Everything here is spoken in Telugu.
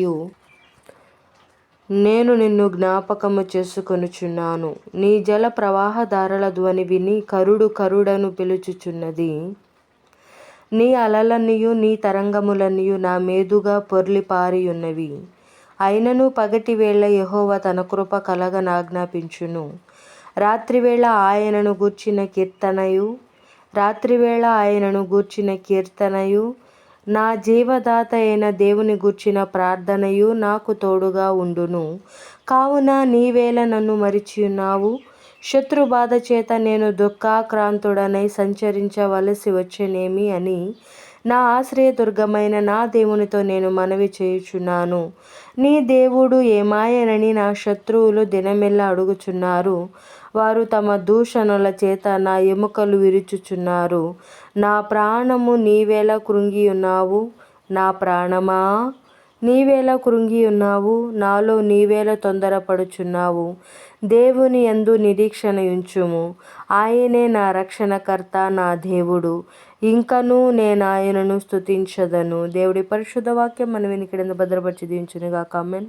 మరియు నేను నిన్ను జ్ఞాపకము చేసుకొనుచున్నాను. నీ జల ప్రవాహదారుల ధ్వని విని కరుడు కరుడను పిలుచుచున్నది. నీ అలలన్నీయు నీ తరంగములన్నీయు నా మీదుగా పొర్లిపారియున్నవి. అయినను పగటి వేళ యహోవ తన కృప కలగనాజ్ఞాపించును. రాత్రివేళ ఆయనను గూర్చిన కీర్తనయు రాత్రివేళ ఆయనను గూర్చిన కీర్తనయు నా జీవదాత అయిన దేవుని గూర్చిన ప్రార్థనయు నాకు తోడుగా ఉండును. కావున నీవేళ నన్ను మరిచియున్నావు. శత్రుబాధ చేత నేను దుఃఖాక్రాంతుడనై సంచరించవలసి వచ్చేనేమి అని నా ఆశ్రయదుర్గమైన నా దేవునితో నేను మనవి చేయుచున్నాను. నీ దేవుడు ఏమాయనని నా శత్రువులు దినమెల్లా అడుగుచున్నారు. వారు తమ దూషణల చేత నా ఎముకలు విరుచుచున్నారు. నా ప్రాణము నీవేలా కృంగి ఉన్నావు నా ప్రాణమా? నీవేలా కృంగి ఉన్నావు నాలో నీవేల తొందరపడుచున్నావు? దేవుని ఎందు నిరీక్షణ ఉంచుము ఆయనే నా రక్షణకర్త నా దేవుడు. ఇంకనూ నేను ఆయనను స్తుతించదను. దేవుడి పరిశుద్ధ వాక్యం మనం వెనుకడందు భద్రపరిచి దించునుగా కామెంట్